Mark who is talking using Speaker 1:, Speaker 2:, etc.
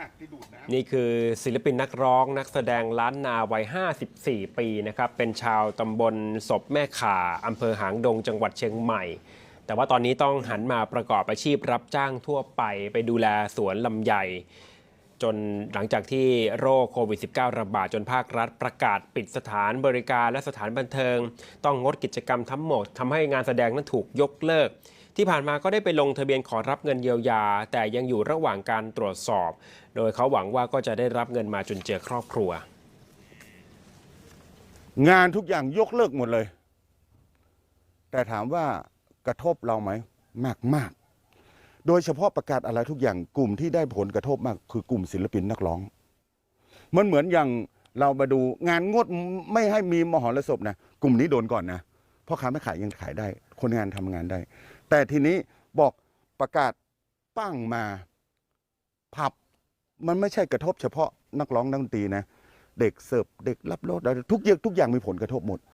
Speaker 1: หักที่ดูดน้ำ
Speaker 2: นี่คือศิลปินนักร้องนักแสดงล้านนาวัย 54 ปีนะครับ เป็นชาวตำบลศพแม่ข่าอำเภอหางดงจังหวัดเชียงใหม่ แต่ว่าตอนนี้ต้องหันมาประกอบอาชีพรับจ้างทั่วไป ไปดูแลสวนลำไย จนหลังจากที่โรคโควิด -19 ระบาดจนภาครัฐประกาศปิดสถานบริการและสถานบันเทิง ต้องงดกิจกรรมทั้งหมดทำให้งานแสดงนั้นถูกยกเลิก ที่ผ่านมาก็ได้ไปลงทะเบียนขอรับเงินเยียวยา แต่ยังอยู่ระหว่างการตรวจสอบ โดยเขาหวังว่าก็จะได้รับเงินมาจนเจอครอบครัว
Speaker 1: งานทุกอย่างยกเลิกหมดเลย แต่ถามว่ากระทบเราไหมมากมาก โดยเฉพาะประกาศอะไรทุกอย่างกลุ่มที่ได้ผลกระทบมากคือกลุ่มศิลปินนักร้อง มันเหมือนอย่างเรามาดูงานงดไม่ให้มีมหรสพนะกลุ่มนี้โดนก่อนนะพ่อค้าแม่ขายยังขายได้ คนงานทำงานได้ แต่ทีนี้บอกประกาศปั้งมาผับ มันไม่ใช่กระทบเฉพาะนักร้องนักดนตรีนะ เด็กเสิร์ฟเด็กรับรถทุกอย่างทุกอย่างมีผลกระทบหมด